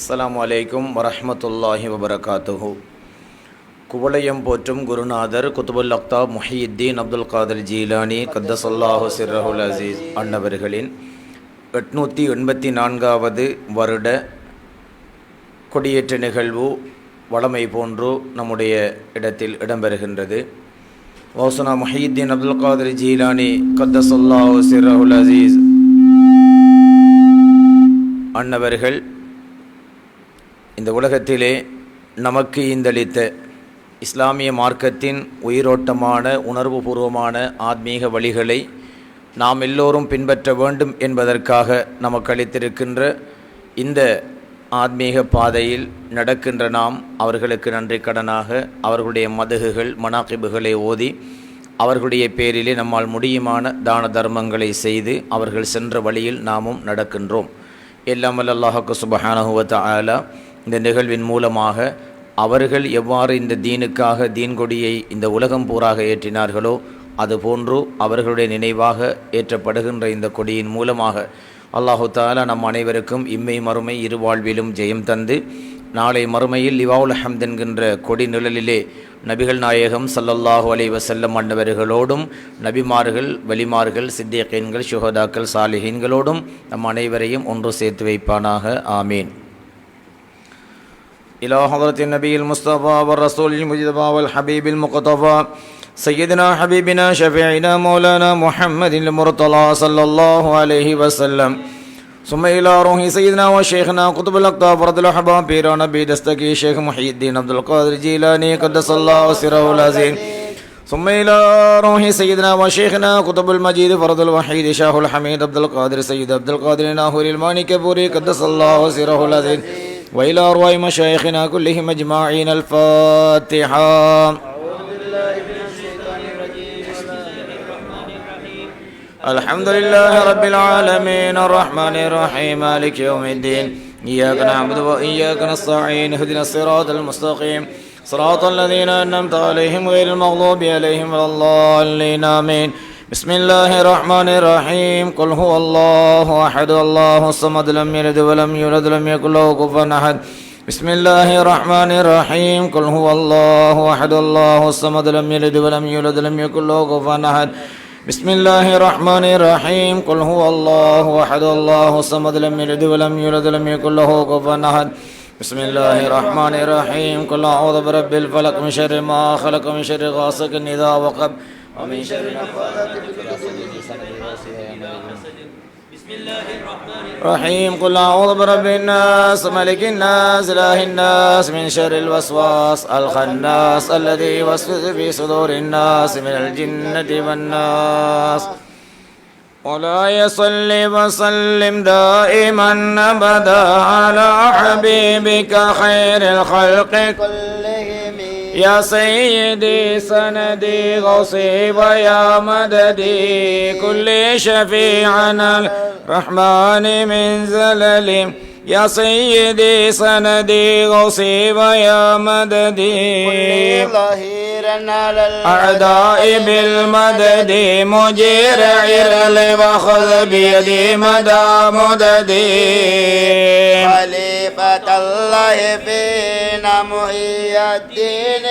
அஸ்லாம் அலைக்கும் வரமத்துல்லாஹி வபரகாத்துஹு. குவளையம் போற்றும் குருநாதர் குத்துபுல் அக்தா முஹியுத்தீன் அப்துல் காதர் ஜீலானி கத்தசல்லாஹு சிர்ரஹுல் அசீஸ் அன்னவர்களின் எட்நூற்றி எண்பத்தி நான்காவது வருட கொடியேற்ற நிகழ்வு வளமை போன்று நம்முடைய இடத்தில் இடம்பெறுகின்றது. வௌசனா முஹியுத்தீன் அப்துல் காதர் ஜீலானி கத்தசல்லாஹு சிர்ரஹுல் அசீஸ் அன்னவர்கள் இந்த உலகத்திலே நமக்கு ஈந்தளித்த இஸ்லாமிய மார்க்கத்தின் உயிரோட்டமான உணர்வுபூர்வமான ஆத்மீக வழிகளை நாம் எல்லோரும் பின்பற்ற வேண்டும் என்பதற்காக நமக்கு அளித்திருக்கின்ற இந்த ஆத்மீக பாதையில் நடக்கின்ற நாம் அவர்களுக்கு நன்றி கடனாக அவர்களுடைய மதகுகள் மனாக்கிபுகளை ஓதி அவர்களுடைய பேரிலே நம்மால் முடியுமான தான தர்மங்களை செய்து அவர்கள் சென்ற வழியில் நாமும் நடக்கின்றோம். எல்லாம் வல்ல அல்லாஹுக்கு ஆலா இந்த நிகழ்வின் மூலமாக அவர்கள் எவ்வாறு இந்த தீனுக்காக தீன் கொடியை இந்த உலகம் பூராக ஏற்றினார்களோ அதுபோன்று அவர்களுடைய நினைவாக ஏற்றப்படுகின்ற இந்த கொடியின் மூலமாக அல்லாஹு தாலா நம் அனைவருக்கும் இம்மை மறுமை இருவாழ்விலும் ஜெயம் தந்து நாளை மறுமையில் லிவாவுல் ஹம்த் என்கின்ற கொடி நிழலிலே நபிகள் நாயகம் சல்லல்லாஹு அலைஹி வசல்லம் அன்னவர்களோடும் நபிமார்கள் வலிமார்கள் சித்தியக்கீன்கள் சுகதாக்கள் சாலிஹீன்களோடும் நம் அனைவரையும் ஒன்று சேர்த்து வைப்பானாக. ஆமீன். إلى حضرة النبي المصطفى والرسول المجتبى والحبيب المقتفى سيدنا حبيبنا شفيعنا مولانا محمد المرتضى صلى الله عليه وسلم. ثم إلى روح سيدنا وشيخنا قطب الأقطاب فرد الأحباب بيران نبي دستكي شيخ محي الدين عبد القادر جيلاني قدس الله سره العظيم. ثم إلى روح سيدنا وشيخنا قطب المجيد فرد الوحيد شاه الحميد عبد القادر سيد عبد القادر ناهور الماني كبوري قدس الله سره العظيم. وإلى أرواح مشايخنا كلهم أجمعين. الفاتحة. الحمد لله رب العالمين. الرحمن الرحيم. مالك يوم الدين. إياك نعبد وإياك نستعين. اهدنا الصراط المستقيم. صراط الذين أنعمت عليهم غير المغضوب عليهم ولا الضالين. آمين. بسم الله الرحمن الرحيم قل هو الله أحد الله الصمد لم يلد ولم يولد لم يكن له كفوا أحد بسم الله الرحمن الرحيم قل هو الله أحد الله الصمد لم يلد ولم يولد لم يكن له كفوا أحد بسم الله الرحمن الرحيم قل هو الله أحد الله الصمد لم يلد ولم يولد لم يكن له كفوا أحد بسم الله الرحمن الرحيم قل أعوذ برب الفلق من شر ما خلق من شر غاسق إذا وقب ومن شر رحيم. قل أعوذ برب الناس ملك الناس إله الناس من شر الوسواس الخناس الذي يوسوس في صدور الناس من الجنة والناس. ولا يصلي وسلم دائما أبدا على حبيبك خير الخلق. كلهم يا سيدي سندي غوصي ويا مددي كل شفيعنا الرحمن من زلل. يا سيدي سندي غوصي ويا مددي. كل ظهيرا على أعدائي بالمدد مجير عرل وخذ بيدي مدى مددي. خليفة الله فينا محيي الدين.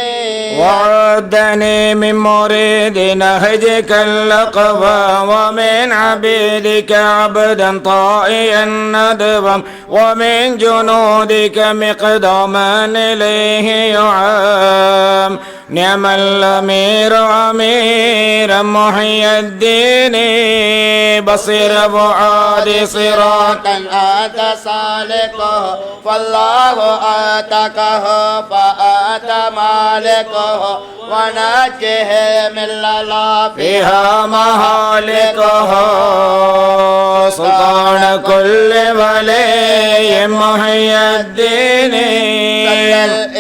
وعدني من مريد نهجك اللقبا ومن عبيدك عبدا طائيا ندبا. ومن جنودك مقدما إليه يعام. نعم الأمير أميرا محيي الدين بصير بعاد صراط صراطا أتى سالكه فالله آتكه فآتى مالكه. ونجه من للا فيها مهالكه. سلطان كل ولي محي الدين صلى الإله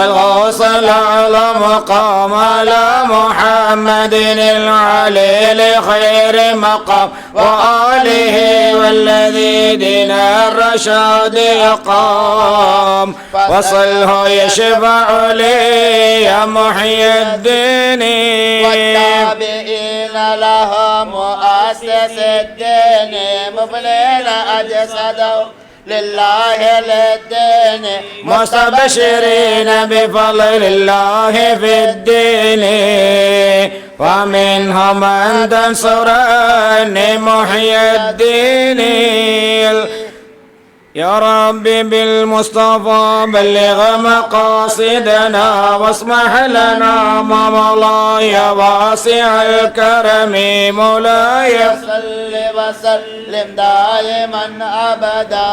على مقام على محمد العلي لخير مقام وآله والذي دين الرشاد يقام وصله يشفع لي يا محي الدين. والتابعين لهم مؤسس الدين مبلين أجسده. لله للدين مستبشرين بفضل الله في الدين. ومنهم من تنصرني محيي الدين. يا ربي بالمصطفى بلغ مقاصدنا واسمح لنا ما مولاي واسع الكرم مولاي. صل وسلم دائما أبدا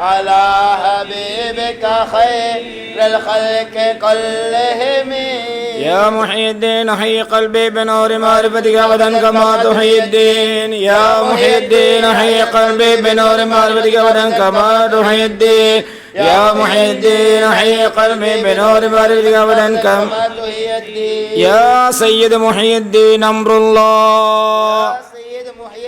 على حبيبك خير الخلق كلهم. يا محيي الدين حي قلبي بنور معرفتك ابدا كما تحيي الدين يا محيي الدين حي قلبي بنور معرفتك ابدا كما تحيي الدين يا محيي الدين حي قلبي بنور معرفتك ابدا كما تحيي الدين يا سيد محيي الدين أمر الله.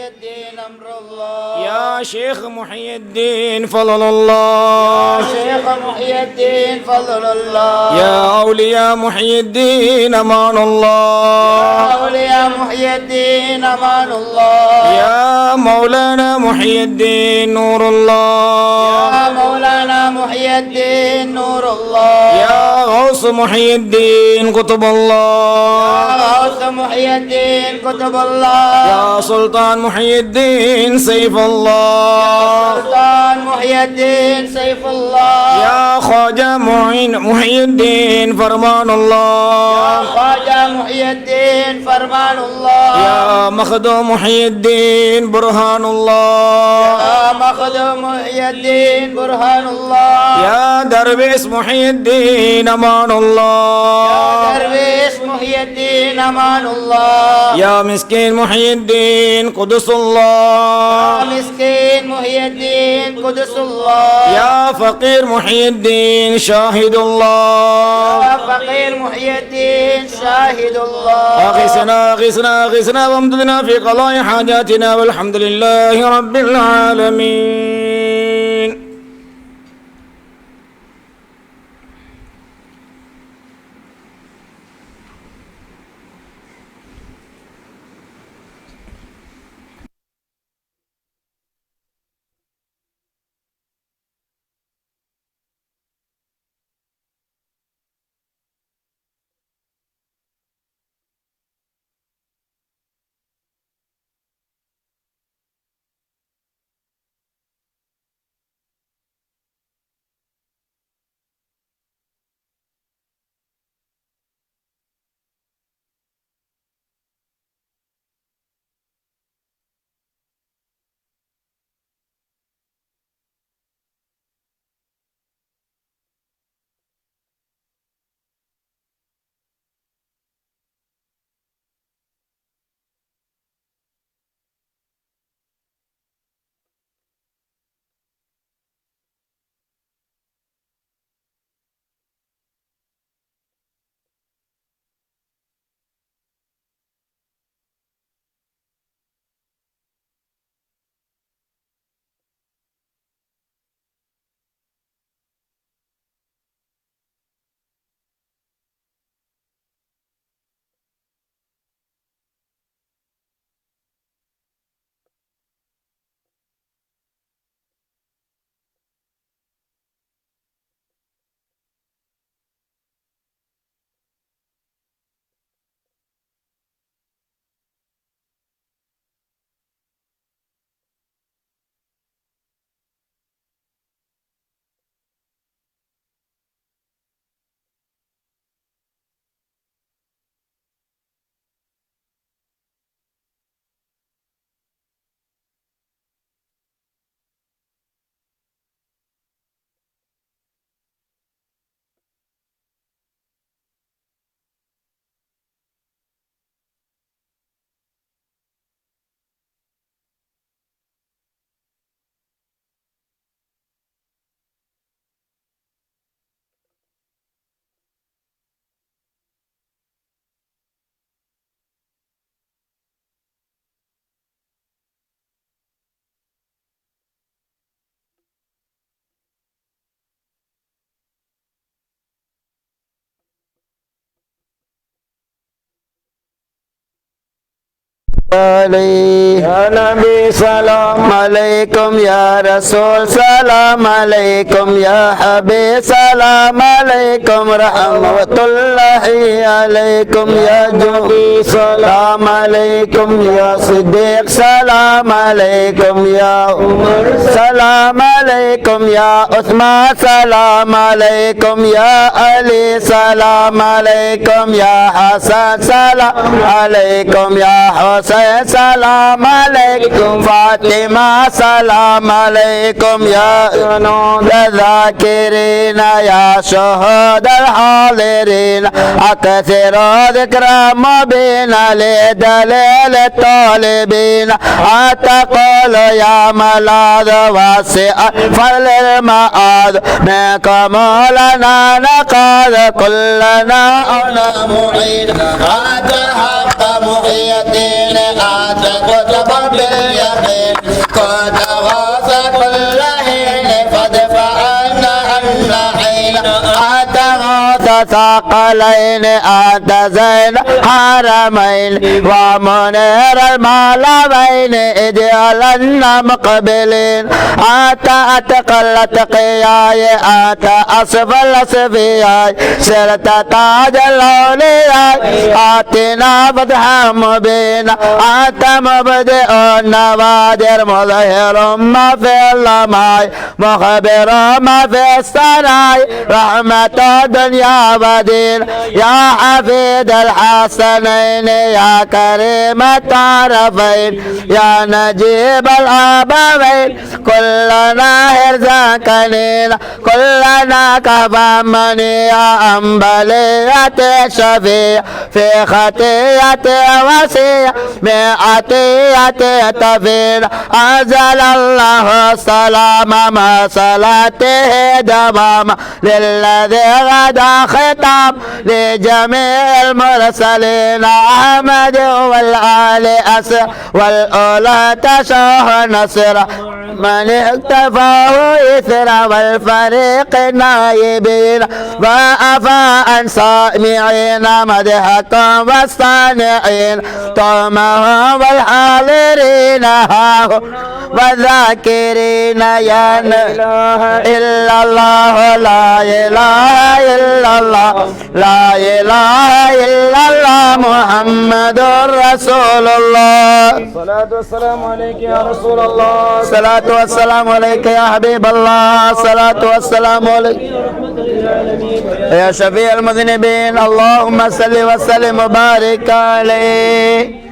الدين أمر الله يا شيخ محيي الدين فضل الله شيخ محيي الدين فضل الله يا اولياء محيي الدين أمان الله أولياء محيي الدين أمان الله يا مولانا محيي الدين نور الله يا مولانا محيي الدين نور الله يا غوث محيي الدين قطب الله. يا غوث محيي الدين كتب الله. يا سلطان محيي الدين سيف الله. سلطان محيي الدين سيف الله. يا خواجة معين محيي الدين فرمان الله. خواجة محيي الدين فرمان الله يا مخدوم محيي الدين برهان الله. يا مخدوم محيي الدين برهان الله. يا درويش محيي الدين أمان الله. درويش محيي الدين أمان الله. يا مسكين محيي الدين قدس الله. يا مسكين محيي الدين قدس الله. يا فقير محيي الدين شاهد الله. يا فقير محيي الدين شاهد الله. أغثنا أغثنا أغثنا وامددنا في قضاء حاجاتنا والحمد لله رب العالمين. عليه. يا نبي. سلام عليكم يا رسول سلام عليكم يا حبيب سلام عليكم رحمة الله عليكم يا جوبي سلام عليكم يا صديق سلام عليكم يا عمر سلام عليكم يا عثمان سلام عليكم يا علي سلام عليكم يا حسن سلام عليكم يا حسين سلام عليكم فاطمة سلام عليكم يا الذاكرين يا شهود الحاضرين أكثر ذكر مبين لدليل الطالبين أتقول يا ملاذ واسع فضل المآذ منكم لنا نقاذ كلنا أنا معين أنت حق محي الدين أنت قطب باليقين كنت غاث كل حين فادفع عنا عن حين أنت غاث ثقلين أنت زين حرمين ومنير المعلمين اجعلنا مقبلين أنت أتقل تقياي أنت أسفل أسفياي سرت تاج الأولياء آتنا فتحا مبينا أنت مبدئ النوادر مظهر ما في اللماي مخبر ما في السناي رحمة الدنيا ودين يا حفيد الحسنين يا كريم الطرفين يا نجيب الأبوين. كلنا هرزا كنين كلنا مني يا أنبلية شفيع في خطيئة وسيع مئتية تفين أنزل الله السلام ما صلاته دمام للذي غدا ختام لجميع المرسلين أحمد والآل أسر والأولى تشاه نصر من اكتفاه إثر والفريق النايبين وأفى عن سامعين مدحكم والصانعين طعمهم والحاضرين ها والذاكرين. يا إلا الله لا إله إلا الله. لا إله إلا الله محمد رسول الله. الصلاة والسلام عليك يا رسول الله. الصلاة والسلام عليك يا حبيب الله. الصلاة والسلام عليك. يا شفيع المذنبين اللهم صل وسلم وبارك عليه.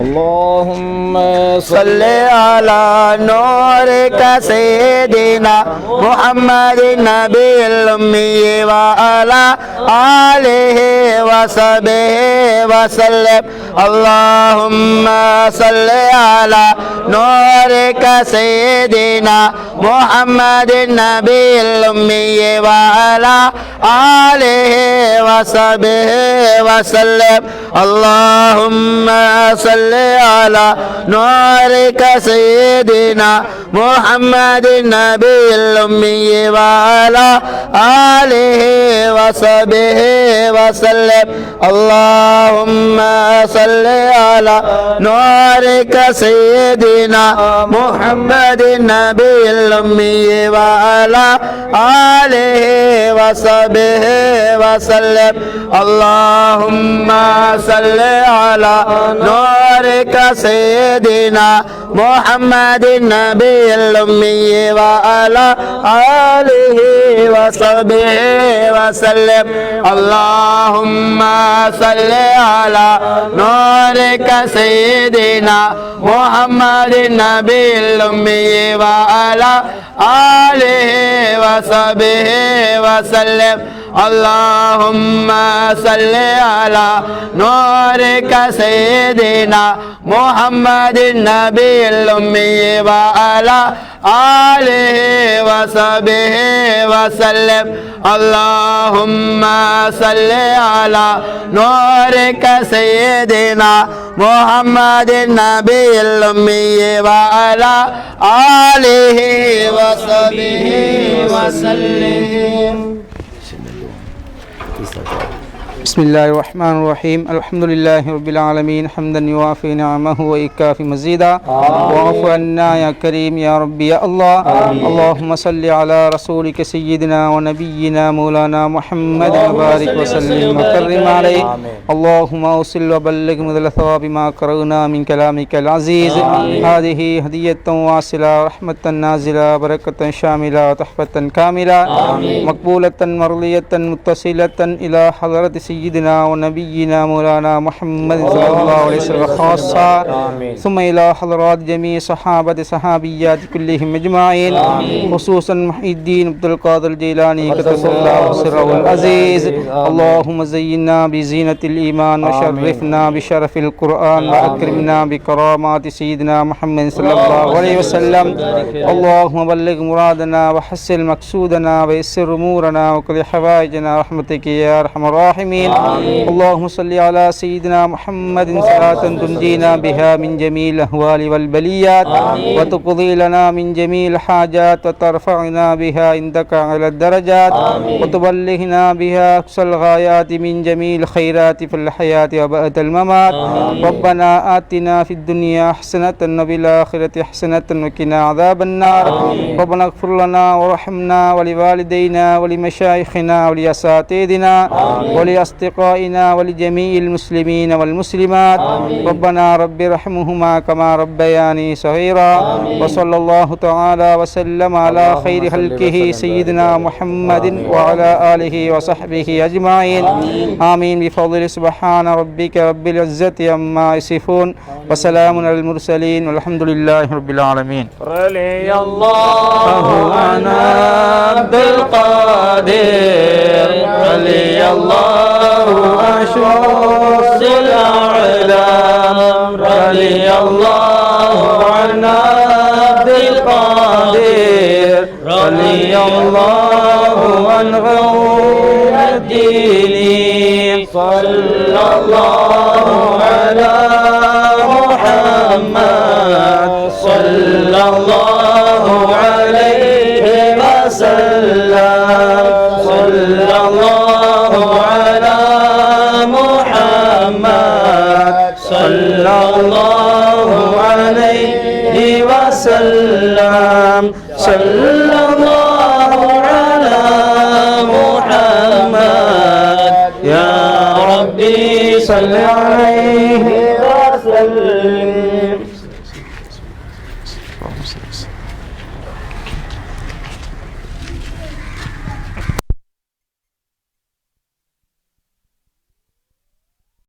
اللهم صل على نورك سيدنا محمد النبي الأمي وعلى آله وصحبه وسلم اللهم صل على نورك سيدنا محمد النبي الأمي وعلى آله وصحبه وسلم اللهم صل على نورك سيدنا محمد النبي الأمي وعلى آله وصحبه وسلم اللهم صل على نورك سيدنا محمد النبي الأمي وعلى آله وصحبه وسلم اللهم صل على نورك سيدنا محمد النبي الأمي وعلى آله وصحبه وسلم اللهم صل على نورك سيدنا محمد النبي الأمي وعلى آله وصحبه وسلم اللهم صل على نورك سيدنا محمد النبي الأمي وعلى آله وصحبه وسلم. اللهم صل على نورك سيدنا محمد النبي الأمي وعلى آله وصحبه وسلم. بسم الله الرحمن الرحيم الحمد لله رب العالمين حمدا يوافي نعمه ويكافي مزيدا واعف عنا يا كريم يا ربي يا الله اللهم صل على رسولك سيدنا ونبينا مولانا محمد وبارك وسلم وكرم عليه اللهم اوصل وبلغ مدل ثواب ما قرأنا من كلامك العزيز هذه هدية واصلة رحمة نازلة بركة شاملة وتحفة كاملة مقبولة مرضية متصلة إلى حضرة سيدنا ونبينا مولانا محمد صلى الله عليه وسلم خاصة ثم إلى حضرات جميع صحابة صحابيات كلهم أجمعين. خصوصا محي الدين عبد القادر الجيلاني قدس الله سره العزيز. اللهم زينا بزينة الإيمان وشرفنا بشرف القرآن وأكرمنا بكرامات سيدنا محمد صلى الله عليه وسلم. اللهم بلغ مرادنا وحسن مقصودنا ويسر أمورنا وقضي حوائجنا. رحمتك يا أرحم الراحمين. اللهم صل على سيدنا محمد صلاة تنجينا بها من جميع الأهوال والبليات. وتقضي لنا من جميع الحاجات وترفعنا بها عندك على الدرجات. وتبلغنا بها أقصى الغايات من جميع الخيرات في الحياة وبعد الممات. ربنا آتنا في الدنيا حسنة وفي الآخرة حسنة وقنا عذاب النار. ربنا اغفر لنا وارحمنا ولوالدينا ولمشايخنا ولأساتذتنا ولأصدقائنا ولجميع المسلمين والمسلمات. ربنا رب ارحمهما كما ربياني صغيرا. وصلى الله تعالى وسلم على خير خلقه سيدنا محمد وعلى آله وصحبه أجمعين. آمين. بفضل سبحان ربك رب العزة عما يصفون. وسلام على المرسلين. والحمد لله رب العالمين. رضي الله عن عبد القادر. رضي الله رضي الله عبد القادر رضي الله صلى الله على محمد صلى الله عليه صل عليه وسلم